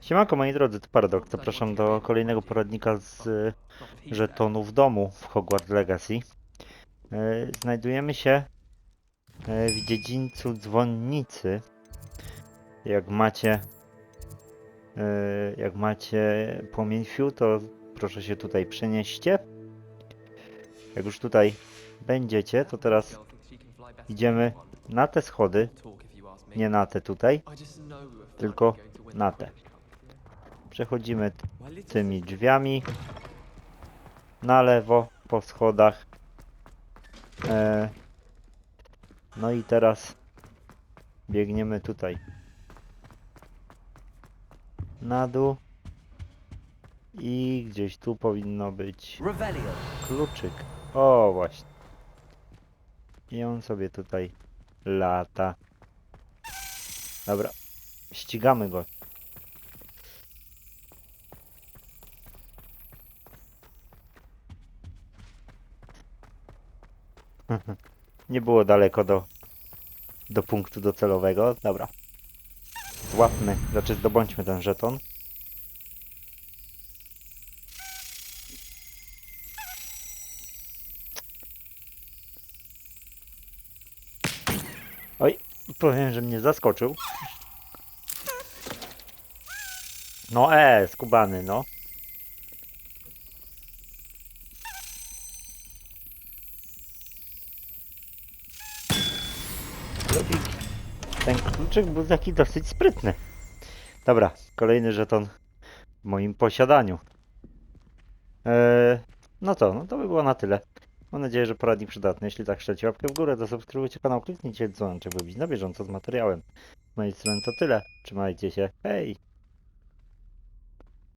Siemanko moi drodzy, to Paradox. Zapraszam do kolejnego poradnika z y, żetonów domu w Hogwarts Legacy. Y, Znajdujemy się y, w dziedzińcu dzwonnicy. Jak macie jak macie płomień fiu, to proszę się tutaj przenieście. Jak już tutaj będziecie, to teraz idziemy na te schody, nie na te tutaj, tylko na te. Przechodzimy tymi drzwiami na lewo po schodach. E, no i teraz biegniemy tutaj na dół i gdzieś tu powinno być kluczyk. O, właśnie. I on sobie tutaj lata. Dobra, ścigamy go. Nie było daleko do, do punktu docelowego. Dobra. Złapmy, znaczy zdobądźmy ten żeton. Oj, powiem, że mnie zaskoczył. No e, skubany, no. Ten kluczyk był taki dosyć sprytny. Dobra, kolejny żeton w moim posiadaniu. Eee, no to, no to by było na tyle. Mam nadzieję, że poradnik przydatny. Jeśli tak, szczelcie łapkę w górę, zasubskrybujcie kanał, kliknijcie dzwoneczek, by być na bieżąco z materiałem. Z mojej strony to tyle. Trzymajcie się. Hej!